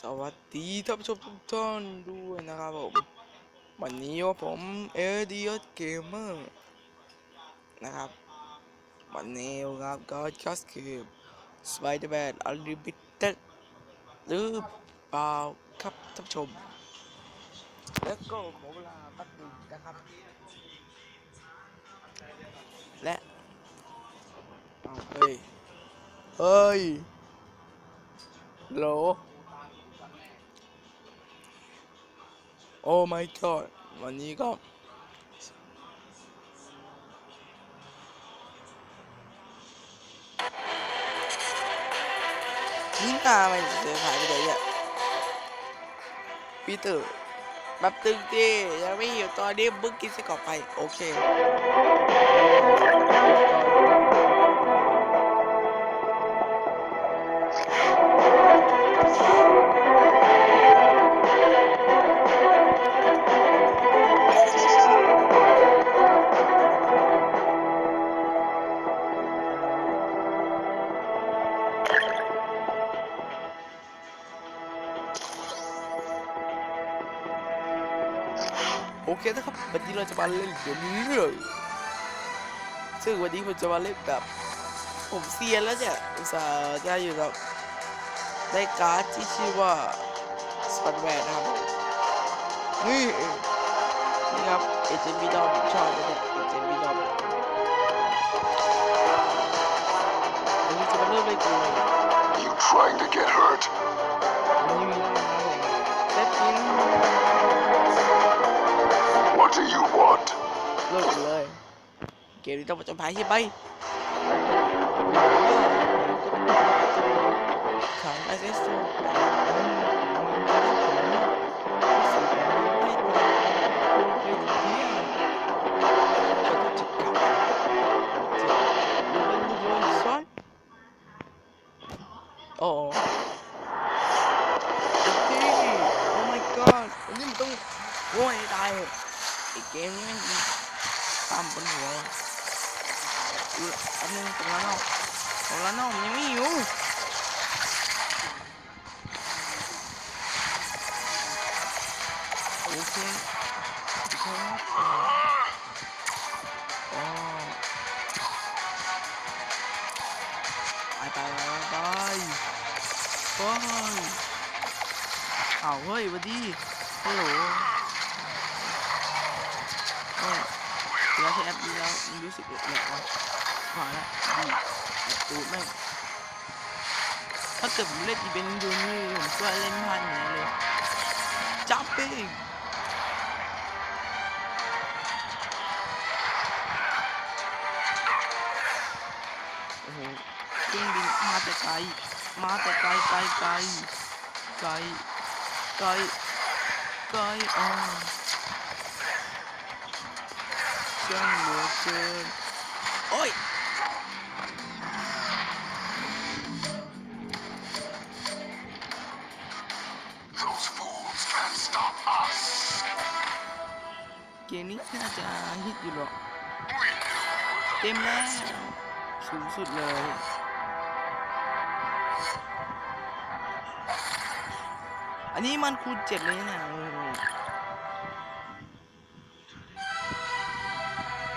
สวัสดีท่านผู้ชมทุกท่านด้วยนะครับผมวันนี้ว่าผมเอเดียเกมเมอร์นะครับ วันนี้ครับก็คัสคือ Spider-Man Unlimited หรือเปล่าครับท่านผู้ชม แล้วก็ขอเวลาแป๊บนึงนะครับ และเฮ้ย เฮ้ยโหล โอ้ my god วันนี้ก็นี่ตามันเสียหายไปไหนเนี่ยปีเตอร์แบบตึงดิยังไม่หิวตอนนี้มึงกินส้กรอกไป โอเค เคนะครับวันนี้เราจะมาเล่นเกมนี้เลยซึ่งวันนี้ผมจะมาเล่นแบบ ผมเซียนแล้วเนี่ยอุตส่าห์ได้อยู่กับได้การ์ดที่ชื่อว่าสปันแวร์นะครับนี่นี่ครับเอเจนต์บีดอมชอบเลยเนี่ยเอเจนต์บีดอมวันนี้จะมาเริ่มเล่นเกมเลย You trying to get hurt? What do you want? เลิกเลย เกมนี้ต้องมาจนภัยใช่ไหมาะมันยังไม่อยู่โอเคโอเคอ๋อไปไปไปไปไปเอาเฮ้ยหวัดดีฮัลโหลเฮ้ยเดี๋ยวใช้แอปนี้แล้วมันรู้สึกแหลกวะผ่านละดีแอป ตูดแม่งถ้าเกิดผมเล่นอีเวนต์ดูนี่ผมก็เล่นพลาดอย่างนี้เลยจับปิ้งโอ้โหเครื่องบินมาแต่ไกลมาแต่ไกลไกลไกลไกลไกลไกลอ่าช่างเหลือเกินโอ้ย มนี้น่าจะฮิตอยู่หรอก We knew เต็มแล้วสูงสุดเลย อันนี้มันคูณเจ็ดเลยนะโอ้โห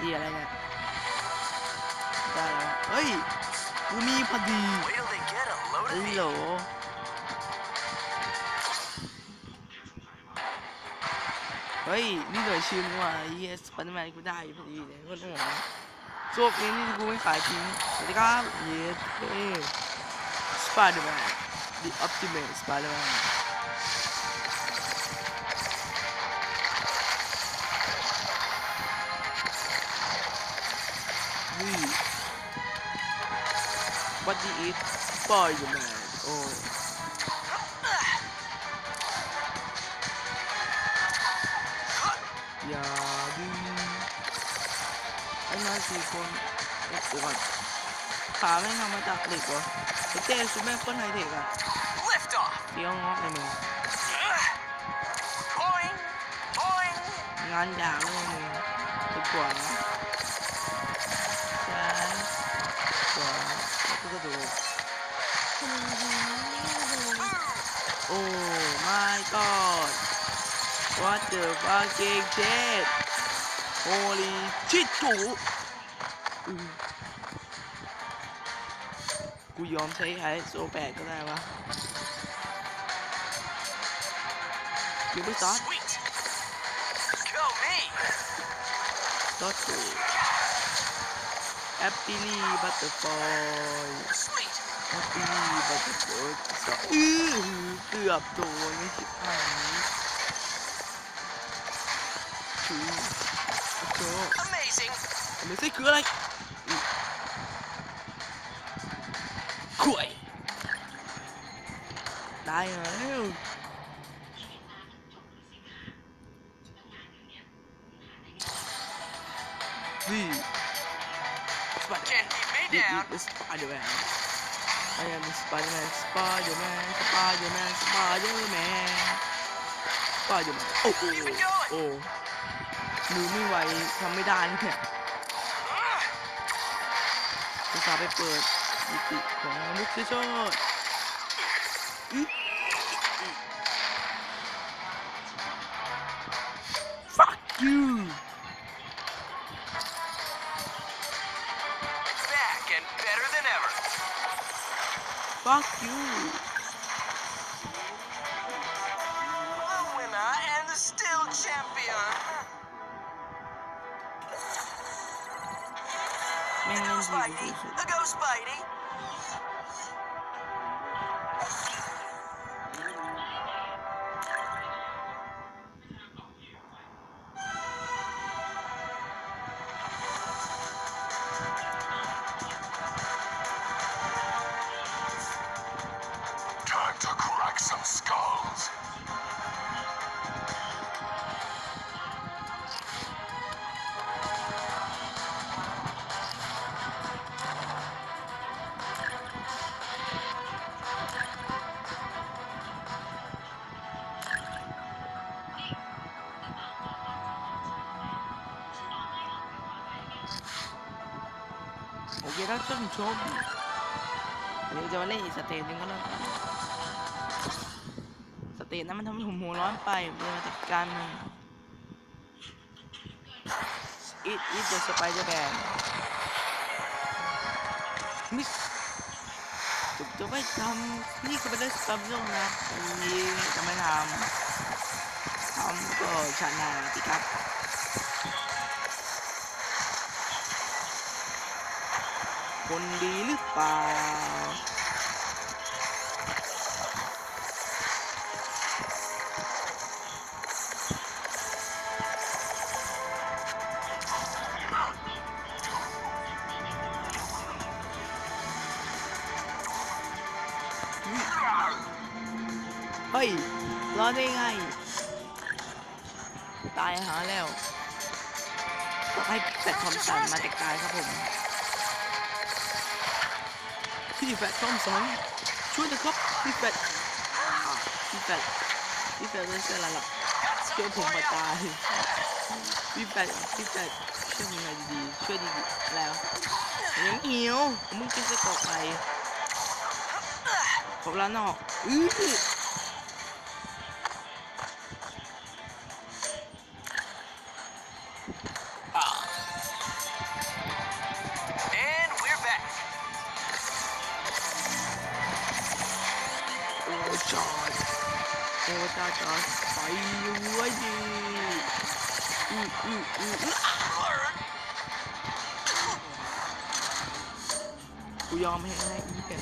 นี่อะไรเนี่ยได้แล้วเฮ้ยกูมีพอดี Wait till they get a load เฮ้ of ย these. โหล เฮ้ยนี่เหลือชื่อนี่ว่าเยสปันแมนกูได้พอดีเลยก็ต้องบอกโชคนี้นี่กูไม่ขายจริงสวัสดีครับเยสเอ้สปเดอร์แมน The Ultimate Spider-Man นี่ What the is Spider-Man โอ้ อย่าดึงไอ้มาสี่คนเอ็กซ์ก่อนขาแม่งทำมาจากเหล็กวะไอ้เต้ชุดแม่งโคนไฮเทคอะ Lift off. เดี๋ยวงอกในมือ Boing, boing. งานด่างเลยมึงไปกว่านะซ้ายขวาแล้วก็กระโดดโอ้อ้ my god what the fucking shit holy shit จูอืมกูยอมใช้ไอโซแปดก็ได้วะยูไม่ซอส Sweet. Go me. ซอสจูแอปปี้ลี่บัตเตอร์ฟลอย Sweet. แฮปปี้บัตเตอร์ฟลอยอื้อเกือบโดนไม่ชิบหายคือโอ้โห Amazing. ไม่ใช่คืออะไรอุ๊ยข่วยได้แล้วนี่สไปเดอร์ Can't keep me This down. is Spider-Man. I am Spider-Man, Spider-Man, Spider-Man, Spider-Man. Spider-Man. โอ้โมือไม่ไหวทำไม่ได้นะเนี่ย Ah, อุตส่าห์ไปเปิดมิติของมนุษยชาติอื้อ Fuck you It's แม่งเล่น Go ดี Spidey. สุด Go Spidey. โอเคท่านผู้ชมอันนี้จะมาเล่นอีกสเตจหนึ่งก็แล้วกันสเตจนั้นมันทำให้ผมหัวร้อนไปผมเลยมาจัดการมัน It is the Spider-Man มิสจะจะไม่ทำนี่ก็ไม่ได้สตัมยงนะวันนี้จะไม่ทำทำก็ชนะสิครับ คนดีหรือเปล่า เฮ้ย รอดได้ไง ตายหาแล้ว ก็ให้แฟดคอมสั่นมาแต่กายครับผม พี่แฟดทอมสันช่วยนะครับพี่แฟดพี่แฟดพี่แฟดไม่ใช่ออะไรหรอก Got ช่วยผมมาตายพี่แฟดพี่แฟดช่วยยังไงดีช่วยดีแล้วยังเหี่ยวมึงกินไส้กอกไปขอบร้านนอกอื้อ จ้าจอดไปเว้ยดีอืออืออือกูยอมให้ให้อีเป็ด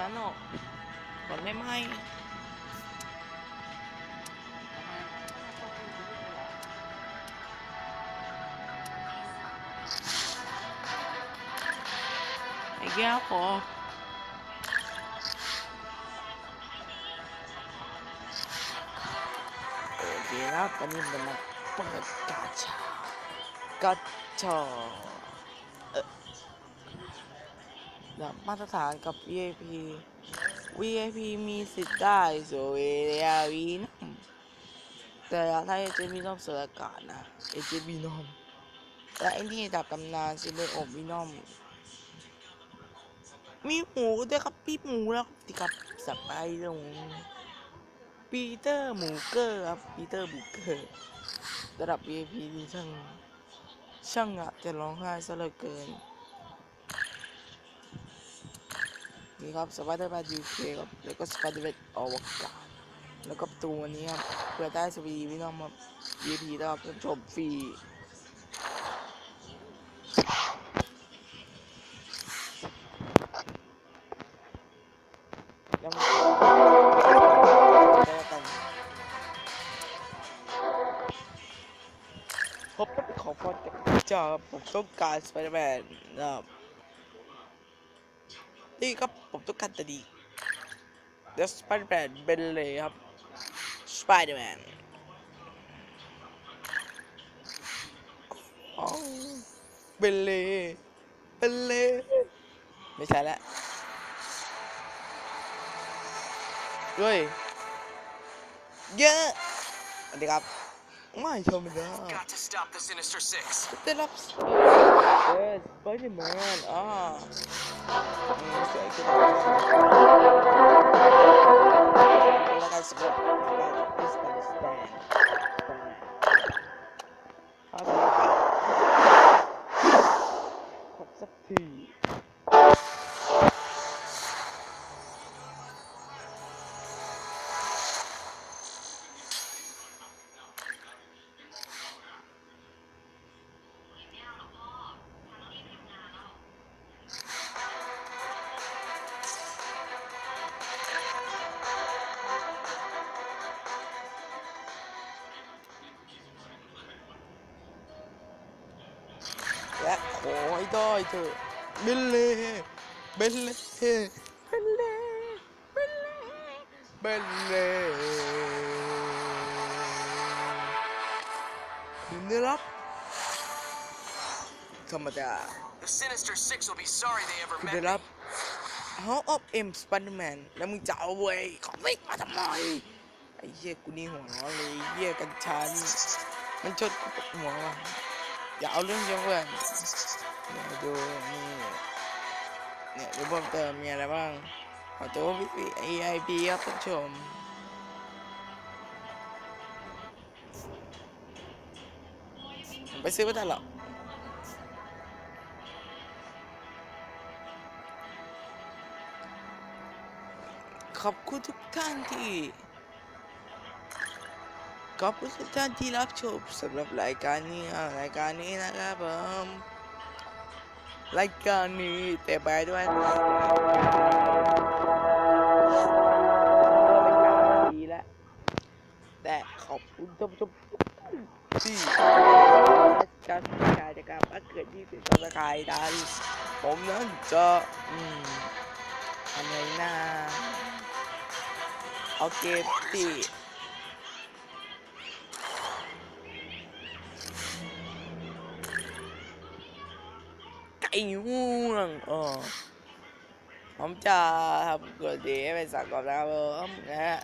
ขอเวลานอกก่อนได้ไแบบมาตรฐานกับ VIP VIP มีสิทธิ์ได้โซเวเรียวีนแต่ถ้าเอเจวีนอมสืออากาศนะเอเจวีนอมและไอ้นี่ดับตำนานซิเลโอวีนอมมีหมูด้วยครับพี่หมูแล้วครับที่ครับสไปร์ลงปีเตอร์หมูเกอร์ครับปีเตอร์หมูเกอร์ระดับ VIP นี่ช่างช่างอะจะร้องไห้ซะเหลือเกิน นี่ครับสไปเดอร์แมนยูเคครับแล้วก็สไปเดอร์แมนอวกาศแล้วก็ตัวนี้ครับเพื่อได้สวีวินอมครับ VIP นะครับชมฟรียังไม่ได้กันพบกับของพอดจอผมต้องการสไปเดอร์แมนนะครับนี่ครับ ต้องการตัวดีเดอะสไปเดอร์แมนเบนเลยครับสไปเดอร์แมนเบนเลยเบนเลยไม่ใช่แล้วด้วย เยอะสวัสดีครับ ไม่ธรรมดา Got to stop the Sinister Six. ได้รับเออสไป ได้เถอะเบลเล่เบลเล่เบลเล่เบลเล่เบลเล่คุณได้รับธรรมดา The Sinister Six will be sorry they ever คุณ met ได้ me. รับ How of M Spider-Man แล้วมึงจะเอาเว้ยของเล็กมาทำไมไอ้เหี้ยกูนี่หัวร้อนเลยไอ้เหี้ยกัญชานี่มันชดกูปวดหัวว่ะอย่าเอาเรื่องเยอะเว้ยเนี่ย ดูนี่เนี่ยดูเพิ่มเติมมีอะไรบ้างขอตัวพี่พี่ AIP ครับท่านผู้ชมไปซื้อไม่ได้หรอกขอบคุณทุกท่านที่ขอบคุณทุกท่านที่รับชมสำหรับรายการนี้รายการนี้นะครับผม รายการนี้แต่ไปด้วยดีแล้วแต่ขอบคุณท่านผู้ชมที่การสกายนะครับถ้าเกิดที่เป็นสกายดันผมนั้นจะอืมทำไงน้าเอาเกมที่ ไก่ง่วงเออผมจะทำกดดีให้เป็นสังกอบนะครับผมนะฮะ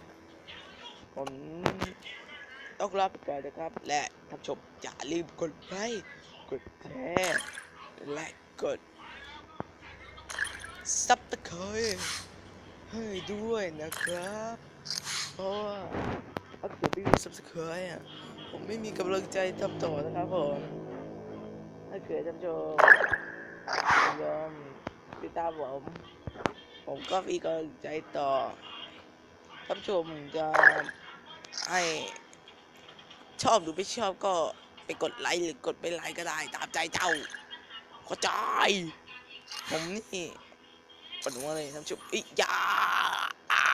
ผมต้องรับไปก่อนนะครับ และท่านชมอย่าลืมกดไลค์กดแชร์และกดซับตะเคยให้ด้วยนะครับเพราะว่าถ้าเกิดไม่มี subscribe อะผมไม่มีกำลังใจทำต่อนะครับผมถ้าเกิดท่านชม ติดตามผม ผมก็มีกำลังใจต่อท่านผู้ชมจะให้ชอบหรือไม่ชอบก็ไปกดไลค์หรือกดไม่ไลค์ก็ได้ตามใจเจ้าเข้าใจผมนี่ปวดหัวเลยท่านผู้ชมอียาอ่า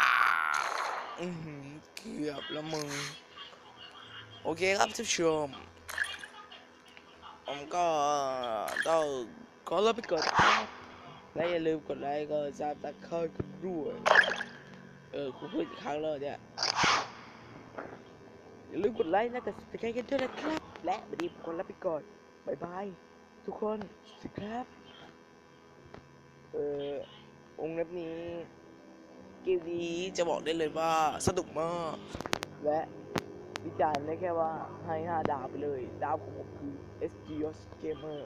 อือหือเกือบล้วมึง โอเคครับท่านผู้ชม ผมก็ต้องขอลาไปก่อนครับ และอย่าลืมกดไลค์กดซับสไครต์กันด้วย เออคุณพูดอีกครั้งแล้วเนี่ย อย่าลืมกดไลค์นะกดซับสไครต์กันด้วยนะครับ และวันนี้ผมขอลาไปก่อน บ๊ายบาย ทุกคนสวัสดีครับ เออองค์เล็บนี้เกมนี้จะบอกได้เลยว่าสนุกมาก และวิจารณ์ได้แค่ว่าให้ 5 ดาวไปเลย ดาวของผมคือ SGOS Gamer